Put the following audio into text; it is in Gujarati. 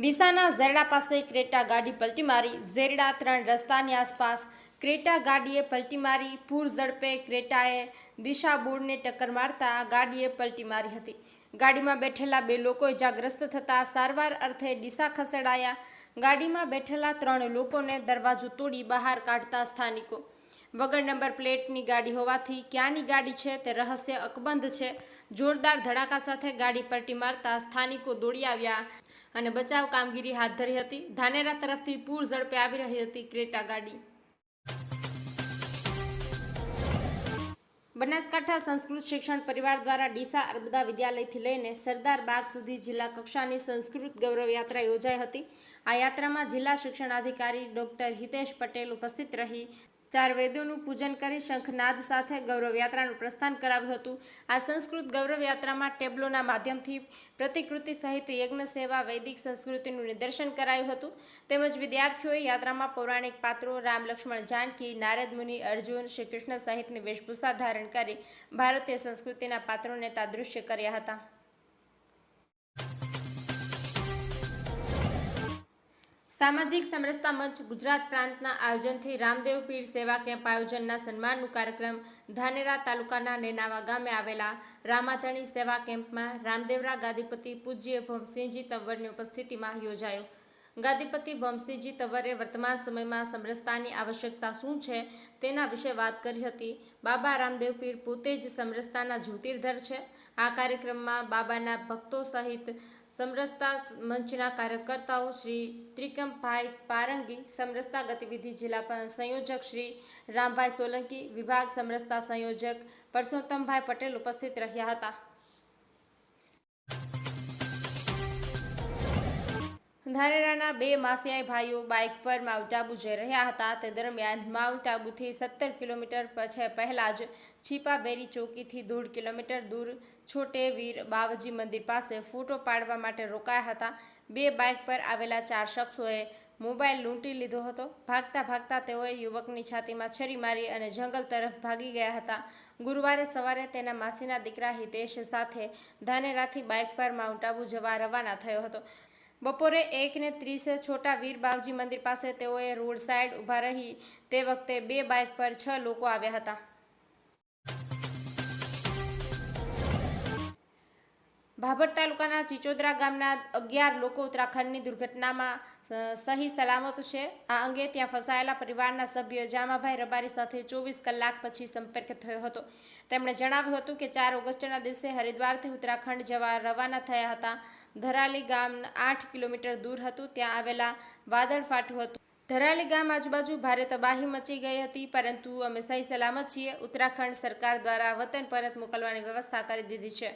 ડીસાના ઝેરડા પાસે ક્રેટા ગાડી પલટી મારી. ઝેરડા ત્રણ રસ્તાની આસપાસ ક્રેટા ગાડીએ પલટી મારી. પૂર ઝડપે ક્રેટાએ દિશા બોર્ડને ટક્કર મારતા ગાડીએ પલટી મારી હતી. ગાડીમાં બેઠેલા બે લોકો ઇજાગ્રસ્ત થતા સારવાર અર્થે ડીસા ખસેડાયા. ગાડીમાં બેઠેલા ત્રણ લોકોને દરવાજો તોડી બહાર કાઢતા સ્થાનિકો વગર નંબર પ્લેટની ગાડી હોવાથી ક્યાંની ગાડી છે તે રહસ્ય અકબંધ છે. જોરદાર ધડાકા સાથે ગાડી પલટી મારતા સ્થાનિકો દોડી આવ્યા અને બચાવ કામગીરી હાથ ધરી હતી. ધાનેરા તરફથી પૂર ઝડપે આવી રહી હતી ક્રેટા ગાડી. બનાસકાંઠા સંસ્કૃત શિક્ષણ પરિવાર દ્વારા ડીસા અર્બદા વિદ્યાલયથી લઈને સરદાર બાગ સુધી જિલ્લા કક્ષાની સંસ્કૃત ગૌરવ યાત્રા યોજાઈ હતી. આ યાત્રામાં જિલ્લા શિક્ષણાધિકારી ડોક્ટર હિતેશ પટેલ ઉપસ્થિત રહી. ચાર વેદોનું પૂજન કરી શંખનાદ સાથે ગૌરવયાત્રાનું પ્રસ્થાન કરાવ્યું હતું. આ સંસ્કૃત ગૌરવ યાત્રામાં ટેબ્લોના માધ્યમથી પ્રતિકૃતિ સહિત યજ્ઞ સેવા, વૈદિક સંસ્કૃતિનું નિદર્શન કરાયું હતું. તેમજ વિદ્યાર્થીઓએ યાત્રામાં પૌરાણિક પાત્રો, રામ, લક્ષ્મણ, જાનકી, નારદ મુનિ, અર્જુન શ્રી કૃષ્ણ સહિતની વેશભૂષા ધારણ કરી ભારતીય સંસ્કૃતિના પાત્રોને તાદૃશ્ય કર્યા હતા. સામાજિક સમરસતા મંચ ગુજરાત પ્રાંતના આયોજનથી રામદેવ પીર સેવા કેમ્પ આયોજનના સન્માનનું કાર્યક્રમ ધાનેરા તાલુકાના નેનાવા ગામે આવેલા રામાધણી સેવા કેમ્પમાં રામદેવરા ગાદીપતિ પૂજ્ય ભમસિંહજી તંવરની ઉપસ્થિતિમાં યોજાયો. ગાદીપતિ ભમસિંહજી તંવરે વર્તમાન સમયમાં સમરસતાની આવશ્યકતા શું છે તેના વિશે વાત કરી હતી. બાબા રામદેવ પીર પોતે જ સમરસતાના જ્યોતિર્ધર છે. આ કાર્યક્રમમાં બાબાના ભક્તો સહિત સમરસતા મંચના કાર્યકર્તાઓ શ્રી ત્રિકમભાઈ પારંગી, સમરસતા ગતિવિધિ જિલ્લા સંયોજક શ્રી રામભાઈ સોલંકી, વિભાગ સમરસતા સંયોજક પરસોત્તમભાઈ પટેલ ઉપસ્થિત રહ્યા હતા. ધાનેરાના બે માસિયાઈ ભાઈઓ બાઇક પર માઉન્ટ આબુ જઈ રહ્યા હતા. તે દરમિયાન માઉન્ટ આબુથી સત્તર કિલોમીટર પછી પહેલાં જ છીપાબેરી ચોકીથી દોઢ કિલોમીટર દૂર છોટે વીર બાવજી મંદિર પાસે ફોટો પાડવા માટે રોકાયા હતા. બે બાઇક પર આવેલા ચાર શખ્સોએ મોબાઈલ લૂંટી લીધો હતો. ભાગતા ભાગતા તેઓએ યુવકની છાતીમાં છરી મારી અને જંગલ તરફ ભાગી ગયા હતા. ગુરુવારે સવારે તેના માસીના દીકરા હિતેશ સાથે ધાનેરાથી બાઇક પર માઉન્ટ આબુ જવા રવાના થયો હતો. બપોરે એકને ત્રીસે છોટા વીર બાવજી મંદિર પાસે તેઓએ રોડ સાઈડ ઊભા રહી તે વખતે બે બાઇક પર છ લોકો આવ્યા હતા. ભાભર તાલુકાના ચિચોદરા ગામના અગિયાર લોકો ઉત્તરાખંડની દુર્ઘટનામાં સહી સલામત છે. આ અંગે ત્યાં ફસાયેલા પરિવારના સભ્ય જામાભાઈ રબારી સાથે ચોવીસ કલાક પછી સંપર્ક થયો હતો. તેમણે જણાવ્યું હતું કે ચાર ઓગસ્ટના દિવસે હરિદ્વારથી ઉત્તરાખંડ જવા રવાના થયા હતા. ધરાલી ગામ આઠ કિલોમીટર દૂર હતું. ત્યાં આવેલા વાદળ ફાટું હતું. ધરાલી ગામ આજુબાજુ ભારે તબાહી મચી ગઈ હતી, પરંતુ અમે સહી સલામત છીએ. ઉત્તરાખંડ સરકાર દ્વારા વતન પરત મોકલવાની વ્યવસ્થા કરી દીધી છે.